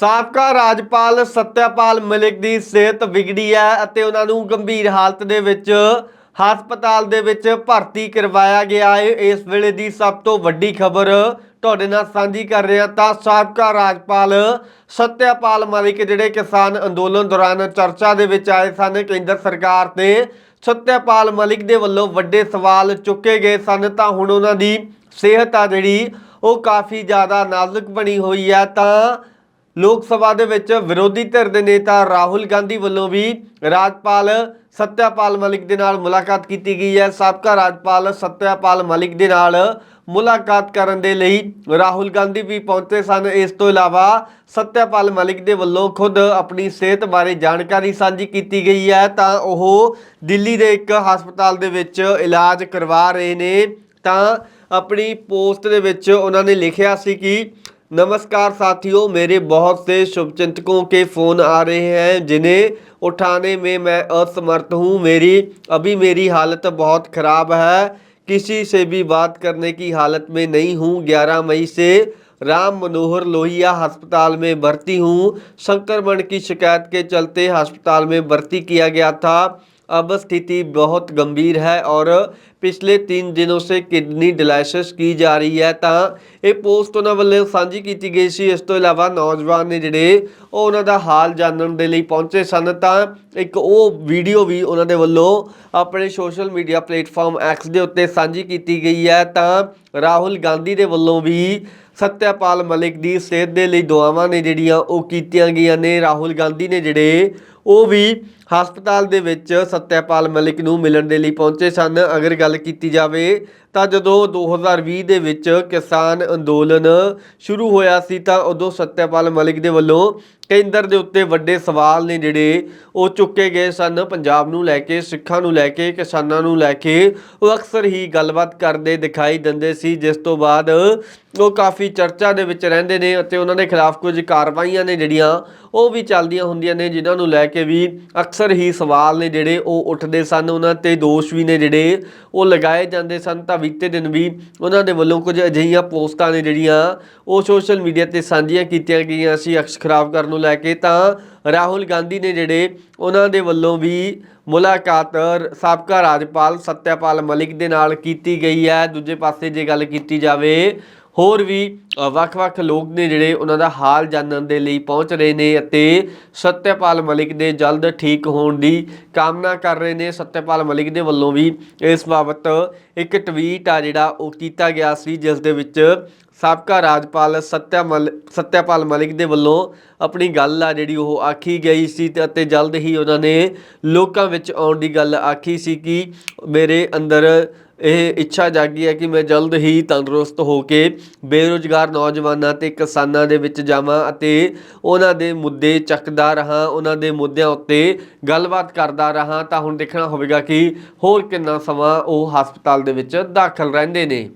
ਸਾਬਕਾ ਰਾਜਪਾਲ ਸਤਿਆਪਾਲ ਮਲਿਕ ਦੀ ਸਿਹਤ ਵਿਗੜੀ ਹੈ ਅਤੇ ਉਹਨਾਂ ਨੂੰ ਗੰਭੀਰ ਹਾਲਤ ਦੇ ਵਿੱਚ ਹਸਪਤਾਲ ਦੇ ਵਿੱਚ ਭਰਤੀ ਕਰਵਾਇਆ ਗਿਆ ਹੈ। ਇਸ ਵੇਲੇ ਦੀ ਸਭ ਤੋਂ ਵੱਡੀ ਖਬਰ ਤੁਹਾਡੇ ਨਾਲ ਸਾਂਝੀ ਕਰ ਰਿਹਾ ਤਾਂ ਸਾਬਕਾ ਰਾਜਪਾਲ ਸਤਿਆਪਾਲ ਮਲਿਕ ਜਿਹੜੇ ਕਿਸਾਨ ਅੰਦੋਲਨ ਦੌਰਾਨ ਚਰਚਾ ਦੇ ਵਿੱਚ ਆਏ ਸਨ, ਕੇਂਦਰ ਸਰਕਾਰ ਤੇ ਸਤਿਆਪਾਲ ਮਲਿਕ ਦੇ ਵੱਲੋਂ ਵੱਡੇ ਸਵਾਲ ਚੁੱਕੇ ਗਏ ਸਨ ਤਾਂ ਹੁਣ ਉਹਨਾਂ ਦੀ ਸਿਹਤ ਆ ਜਿਹੜੀ ਉਹ ਕਾਫੀ ਜ਼ਿਆਦਾ ਨਾਜ਼ੁਕ ਬਣੀ ਹੋਈ ਹੈ ਤਾਂ ਲੋਕ ਸਭਾ ਦੇ ਵਿੱਚ ਵਿਰੋਧੀ ਧਿਰ ਦੇ ਨੇਤਾ ਰਾਹੁਲ ਗਾਂਧੀ ਵੱਲੋਂ ਵੀ ਰਾਜਪਾਲ ਸਤਿਆਪਾਲ ਮਲਿਕ ਦੇ ਨਾਲ ਮੁਲਾਕਾਤ ਕੀਤੀ ਗਈ ਹੈ। ਸਾਬਕਾ ਰਾਜਪਾਲ ਸਤਿਆਪਾਲ ਮਲਿਕ ਦੇ ਨਾਲ ਮੁਲਾਕਾਤ ਕਰਨ ਦੇ ਲਈ ਰਾਹੁਲ ਗਾਂਧੀ ਵੀ ਪਹੁੰਚੇ ਸਨ। ਇਸ ਤੋਂ ਇਲਾਵਾ ਸਤਿਆਪਾਲ ਮਲਿਕ ਦੇ ਵੱਲੋਂ ਖੁਦ ਆਪਣੀ ਸਿਹਤ ਬਾਰੇ ਜਾਣਕਾਰੀ ਸਾਂਝੀ ਕੀਤੀ ਗਈ ਹੈ ਤਾਂ ਉਹ ਦਿੱਲੀ ਦੇ ਇੱਕ ਹਸਪਤਾਲ ਦੇ ਵਿੱਚ ਇਲਾਜ ਕਰਵਾ ਰਹੇ ਨੇ। ਤਾਂ ਆਪਣੀ ਪੋਸਟ ਦੇ ਵਿੱਚ ਉਹਨਾਂ ਨੇ ਲਿਖਿਆ ਸੀ ਕਿ नमस्कार साथियों, मेरे बहुत से शुभचिंतकों के फ़ोन आ रहे हैं, जिन्हें उठाने में मैं असमर्थ हूँ। मेरी, अभी मेरी हालत बहुत ख़राब है। किसी से भी बात करने की हालत में नहीं हूँ। 11 मई से राम मनोहर लोहिया अस्पताल में भर्ती हूँ। संक्रमण की शिकायत के चलते अस्पताल में भर्ती किया गया था। अब स्थिति बहुत गंभीर है और ਪਿਛਲੇ 3 ਦਿਨੋਂ ਸੇ ਕਿਡਨੀ ਡਾਇਲਿਸਿਸ ਕੀ ਜਾ ਰਹੀ ਹੈ ਤਾਂ ਇਹ ਪੋਸਟ ਉਹਨਾਂ ਵੱਲੋਂ ਸਾਂਝੀ ਕੀਤੀ ਗਈ ਸੀ ਇਸ ਤੋਂ ਇਲਾਵਾ ਨੌਜਵਾਨ ਨੇ ਜਿਹੜੇ ਉਹ ਉਹਨਾਂ ਦਾ ਹਾਲ ਜਾਣਨ ਦੇ ਲਈ ਪਹੁੰਚੇ ਸਨ ਤਾਂ ਇੱਕ ਉਹ ਵੀਡੀਓ ਵੀ ਉਹਨਾਂ ਦੇ ਵੱਲੋਂ ਆਪਣੇ ਸੋਸ਼ਲ ਮੀਡੀਆ ਪਲੇਟਫਾਰਮ ਐਕਸ ਦੇ ਉੱਤੇ ਸਾਂਝੀ ਕੀਤੀ ਗਈ ਹੈ ਤਾਂ ਰਾਹੁਲ ਗਾਂਧੀ ਦੇ ਵੱਲੋਂ ਵੀ ਸਤਿਆਪਾਲ ਮਲਿਕ ਦੀ ਸਿਹਤ ਦੇ ਲਈ ਦੁਆਵਾਂ ਨੇ ਜਿਹੜੀਆਂ ਉਹ ਕੀਤੀਆਂ ਗਈਆਂ ਨੇ ਰਾਹੁਲ ਗਾਂਧੀ ਨੇ ਜਿਹੜੇ ਉਹ ਵੀ ਹਸਪਤਾਲ ਦੇ ਵਿੱਚ ਸਤਿਆਪਾਲ ਮਲਿਕ ਨੂੰ ਮਿਲਣ ਦੇ ਲਈ ਪਹੁੰਚੇ ਸਨ। ਅਗਰ ਗੱਲ ਕੀਤੀ ਜਾਵੇ ਤਾਂ ਜਦੋਂ 2020 ਦੇ ਵਿੱਚ ਕਿਸਾਨ ਅੰਦੋਲਨ ਸ਼ੁਰੂ ਹੋਇਆ ਸੀ ਤਾਂ ਉਦੋਂ ਸਤਿਆਪਾਲ ਮਲਿਕ ਦੇ ਵੱਲੋਂ ਕੇਂਦਰ ਦੇ ਉੱਤੇ ਵੱਡੇ ਸਵਾਲ ਨੇ ਜਿਹੜੇ ਉਹ ਚੁੱਕੇ ਗਏ ਸਨ। ਪੰਜਾਬ ਨੂੰ ਲੈ ਕੇ, ਸਿੱਖਾਂ ਨੂੰ ਲੈ ਕੇ, ਕਿਸਾਨਾਂ ਨੂੰ ਲੈ ਕੇ ਉਹ ਅਕਸਰ ਹੀ ਗੱਲਬਾਤ ਕਰਦੇ ਦਿਖਾਈ ਦਿੰਦੇ ਸੀ, ਜਿਸ ਤੋਂ ਬਾਅਦ ਉਹ ਕਾਫੀ ਚਰਚਾ ਦੇ ਵਿੱਚ ਰਹਿੰਦੇ ਨੇ ਅਤੇ ਉਹਨਾਂ ਦੇ ਖਿਲਾਫ ਕੁਝ ਕਾਰਵਾਈਆਂ ਨੇ ਜਿਹੜੀਆਂ ਉਹ ਵੀ ਚੱਲਦੀਆਂ ਹੁੰਦੀਆਂ ਨੇ, ਜਿਨ੍ਹਾਂ ਨੂੰ ਲੈ ਕੇ ਵੀ ਅਕਸਰ ਅਕਸਰ ਹੀ ਸਵਾਲ ਨੇ ਜਿਹੜੇ ਉਹ ਉੱਠਦੇ ਸਨ, ਉਹਨਾਂ ਤੇ ਦੋਸ਼ ਵੀ ਨੇ ਜਿਹੜੇ ਉਹ ਲਗਾਏ ਜਾਂਦੇ ਸਨ। ਤਾਂ ਬੀਤੇ ਦਿਨ ਵੀ ਉਹਨਾਂ ਦੇ ਵੱਲੋਂ ਕੁਝ ਅਜਿਹੀਆਂ ਪੋਸਟਾਂ ਨੇ ਜਿਹੜੀਆਂ ਉਹ ਸੋਸ਼ਲ ਮੀਡੀਆ ਤੇ ਸਾਂਝੀਆਂ ਕੀਤੀਆਂ ਗਈਆਂ ਸੀ ਅਕਸ ਖਰਾਬ ਕਰਨ ਨੂੰ ਲੈ ਕੇ। ਤਾਂ ਰਾਹੁਲ ਗਾਂਧੀ ਨੇ ਜਿਹੜੇ ਉਹਨਾਂ ਦੇ ਵੱਲੋਂ ਵੀ ਮੁਲਾਕਾਤ ਸਾਬਕਾ ਰਾਜਪਾਲ ਸਤਿਆਪਾਲ ਮਲਿਕ ਦੇ ਨਾਲ ਕੀਤੀ ਗਈ ਹੈ। ਦੂਜੇ ਪਾਸੇ ਜੇ ਗੱਲ ਕੀਤੀ ਜਾਵੇ ਹੋਰ ਵੀ ਵੱਖ-ਵੱਖ ਲੋਕ ਨੇ ਜਿਹੜੇ ਉਹਨਾਂ ਦਾ ਹਾਲ ਜਾਣਨ ਦੇ ਲਈ ਪਹੁੰਚ ਰਹੇ ਨੇ ਅਤੇ ਸਤਿਆਪਾਲ ਮਲਿਕ ਦੇ ਜਲਦ ਠੀਕ ਹੋਣ ਦੀ ਕਾਮਨਾ ਕਰ ਰਹੇ ਨੇ। ਸਤਿਆਪਾਲ ਮਲਿਕ ਦੇ ਵੱਲੋਂ ਵੀ ਇਸ ਬਾਬਤ ਇੱਕ ਟਵੀਟ ਆ ਜਿਹੜਾ ਉਹ ਕੀਤਾ ਗਿਆ ਸੀ, ਜਿਸ ਦੇ ਵਿੱਚ ਸਾਬਕਾ ਰਾਜਪਾਲ ਸਤਿਆ ਮਲ, ਸਤਿਆਪਾਲ ਮਲਿਕ ਦੇ ਵੱਲੋਂ ਆਪਣੀ ਗੱਲ ਆ ਜਿਹੜੀ ਉਹ ਆਖੀ ਗਈ ਸੀ ਤੇ ਅਤੇ ਜਲਦ ਹੀ ਉਹਨਾਂ ਨੇ ਲੋਕਾਂ ਵਿੱਚ ਆਉਣ ਦੀ ਗੱਲ ਆਖੀ ਸੀ ਕਿ ਮੇਰੇ ਅੰਦਰ ਇਹ ਇੱਛਾ ਜਾਗੀ ਹੈ ਕਿ ਮੈਂ ਜਲਦ ਹੀ ਤੰਦਰੁਸਤ ਹੋ ਕੇ ਬੇਰੁਜ਼ਗਾਰ ਨੌਜਵਾਨਾਂ ਤੇ ਕਿਸਾਨਾਂ ਦੇ ਵਿੱਚ ਜਾਵਾਂ ਅਤੇ ਉਹਨਾਂ ਦੇ ਮੁੱਦੇ ਚੱਕਦਾ ਰਹਾ, ਉਹਨਾਂ ਦੇ ਮੁੱਦਿਆਂ ਉੱਤੇ ਗੱਲਬਾਤ ਕਰਦਾ ਰਹਾ ਤਾਂ ਹੁਣ ਦੇਖਣਾ ਹੋਵੇਗਾ ਕਿ ਹੋਰ ਕਿੰਨਾ ਸਮਾਂ ਉਹ ਹਸਪਤਾਲ ਦੇ ਵਿੱਚ ਦਾਖਲ ਰਹਿੰਦੇ ਨੇ।